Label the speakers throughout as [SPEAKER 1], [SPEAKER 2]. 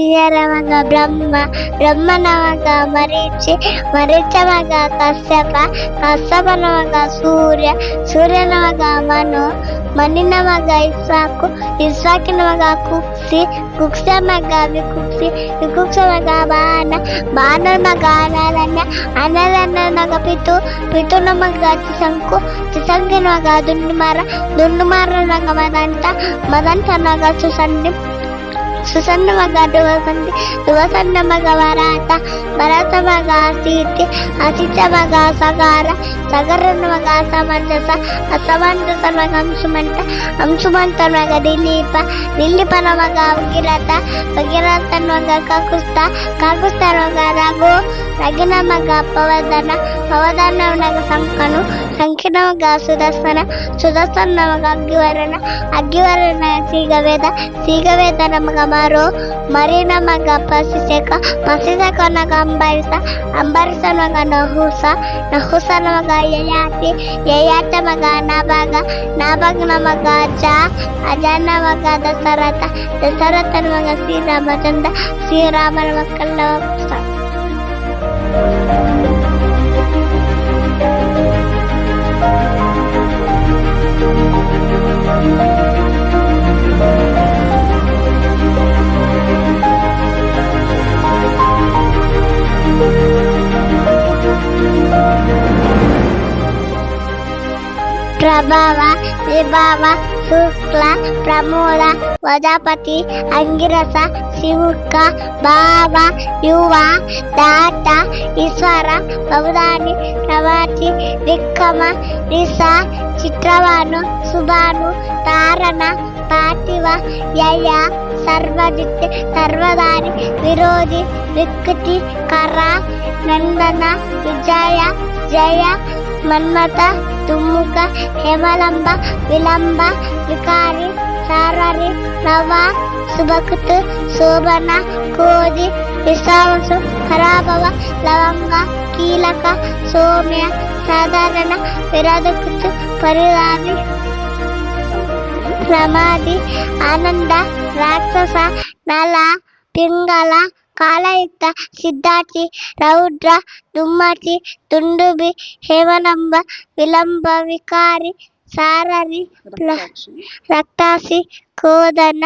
[SPEAKER 1] మగ బ్రహ్మ బ్రహ్మ నమగ మరీచి మరీచ కశ్యప కశ్యప నమగ సూర్య సూర్య నమగ మను మణి నమగ ఇస్సాకు ఇస్సాకి నమగ కుక్సి కుక్స మగ వికుక్సి వికుక్స మగ బాణ బాణ మగ అనరణ్య అనరణ్య నగ పితు పితు నమగ చిసంకు చిసంకి నమగ దుండుమార దుండుమార నగ మదంత మదంత నగ ಸುಸನ್ನ ಮಗ ಡುವಸಂದಿ ಡುವಸನ್ನ ಮಗ, ವರಾತ. ಭರತ ಮಗ, ಸೀತೆ. ಅಸಿತ ಮಗ, ಸಗಾರ. ಸಗರನ ಮಗ, ಸಮಂಜಸ. ಅಸಮಂಜಸ ಮಗ ಅಂಶುಮಂತ ಅಂಶುಮಂತನ ಮಗ, ದಿಲೀಪ. ದಿಲೀಪನ ಮಗ, ಭಗೀರಥ. ಭಗೀರಥನ ಮಗ, ಕಾಕುಸ್ತ. ಕಾಕುಸ್ತನ ಮಗ, ರಘು. ರಘಿನ ಮಗ ಪವದನ ಪವದನ ಮಗ, ಸಂಕನು. ಸಂಕಿನ ಮಗ, ಸುದರ್ಶನ. ಸುದರ್ಶನ ಮಗ ಅಗ್ಗಿವರನ ಅಗ್ಗಿವರನ ಸೀಗವೇದ. ಸೀಗವೇದ ನಮಗ ambaro marina magapasiseka masiseka nagambarisa ambarisa naganahusa nahusa namagayayati yayata maganabaga nabaga namagaja ajana magadasarata dasarata namagasi ramachandra ஸ்ரீராமர் மக்கள் ప్రభావ విభావ శుక్ల ప్రమోద ప్రజాపతి అంగిరస శివుక భావ యువ దాత ఈశ్వర బహుదాని ప్రవాచి విక్కమ రిస చిత్రవాను సుభాను తారణ పార్థివ యయ సర్వజిత్ సర్వదాని విరోధి వికృతి కర నందన విజయ జయ మన్మత తుమ్ముక హేమలంబ విలంబ వికారి సారరి నవ సుభకుతు శోభన కోది విశ్వాసు పరాభవ లవంగ కీలక సౌమ్య సాధారణ విరాధకృత్ పరిరామి ప్రమాది ఆనంద రాక్షస నల పింగళ కాలయుక్త సిద్ధార్థి రౌద్ర దుమ్మటి తుండుబి హేమనంబ విలంబ వికారి సారరి ప్ల- రక్తాసి కోదన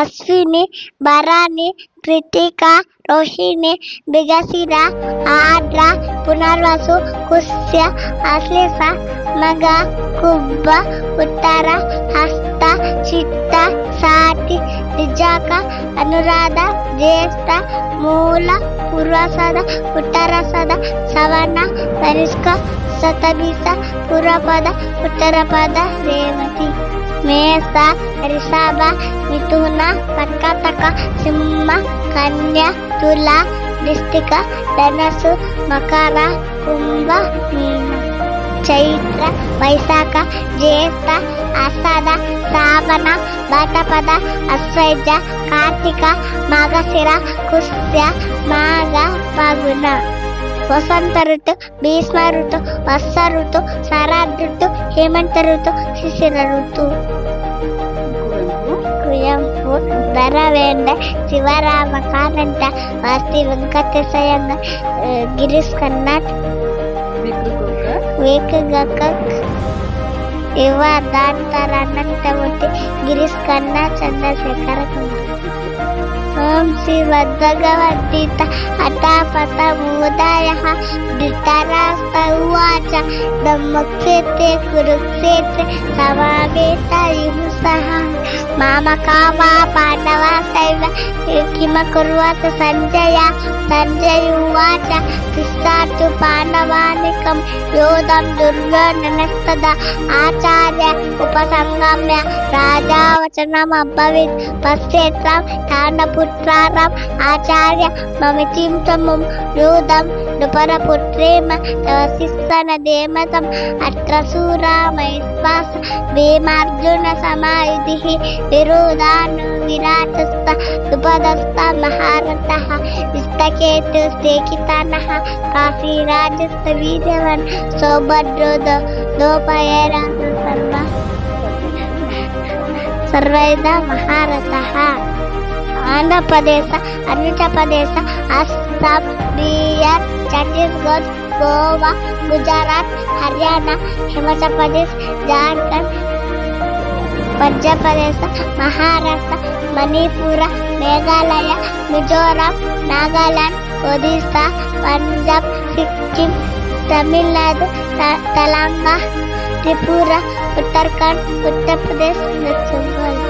[SPEAKER 1] அஸ்வினி பராணி கிருத்திகா ரோஹிணி பிகசிரா ஆட்ரா புனர்வசு குஷ்ய அஸ்லிஃப மகா குப்ப உத்தர ஹஸ்த சித்த சாதி நிஜாக அனுராಧ ಜ್ಯೇಷ್ಠ ಮೂಲ ಪೂರ್ವಸದ ಉತ್ತರಸದ ಸವರ್ಣ ಕನಿಷ್ಕ ಸತಬೀಸ ಪೂರ್ವಪದ ಉತ್ತರಪದ ರೇವತಿ మేష రిషభ మిథున కర్కాటక సింహ కన్య తుల వృశ్చిక ధనసు మకర కుంభ చైత్ర వైశాఖ జ్యేష్ఠ అసద శ్రావణ భాద్రపద అశ్వజ కార్తీక మాఘశిర కుష్య మాఘ పగుణ వసంత ఋతు భీష్మ ఋతు వర్ష ఋతు శరద్ ఋతు హేమంత ఋతు శిశిర ఋతు. కుయంపు ధరవేండ శివరామ కానంత వాస్తి వెంకటేశయంగ గిరీష్ కన్నాట్ వేకగక ఇవ దాంతర అనంతమూర్తి గిరీష్ కన్నా చంద్రశేఖర ఓం ॐ श्रीमद्भगवद्गीता हतापतमहोदयः वितरास्त उवाच ब्रह्मक्षेत्रे मुख्य कुरुक्षेत्रे समावेतै सह। पाण्डवा सैव किमकुर्वत् सञ्जया? కుర్వత సంజయ సంజయ ఉవాచ తిష్టాతు పాండవానికం యోధం దుర్యోధనస్తద ఆచార్య ఉపసంగమ్య రాజా వచనం పశ్చేత్రం తాండపుత్రారం ఆచార్య మమితిం తమం యోధం నృపరపుత్రేమ తవ శిస్తన దేమతం అత్ర సూరామయస్వాస భీమార్జున సమాయుధి విరోధాను విరాటస్త ఉపదస్థ మహారథ ఇష్టకేతు స్థేకితన కాశీరాజస్థ వీర్యవన్ సౌభద్రో దోపయరాజ సర్వ సర్వైద మహారథः ఆంధ్రప్రదేశ్ అరుణాచల్ప్రదేశ్ అస్సాం బీహార్ ఛత్తీస్గఢ్ గోవా గుజరాత్ హర్యానా హిమాచల్ ప్రదేశ్ జార్ఖండ్ మధ్యప్రదేశ్ మహారాష్ట్ర మణిపూర మేఘాలయ మిజోరాం నాగాలాండ్ ఒడిస్సా పంజాబ్ సిక్కిం తమిళనాడు త- తెలంగాణ త్రిపుర ఉత్తరాఖండ్ ఉత్తరప్రదేశ్ వెస్ట్ బెంగాల్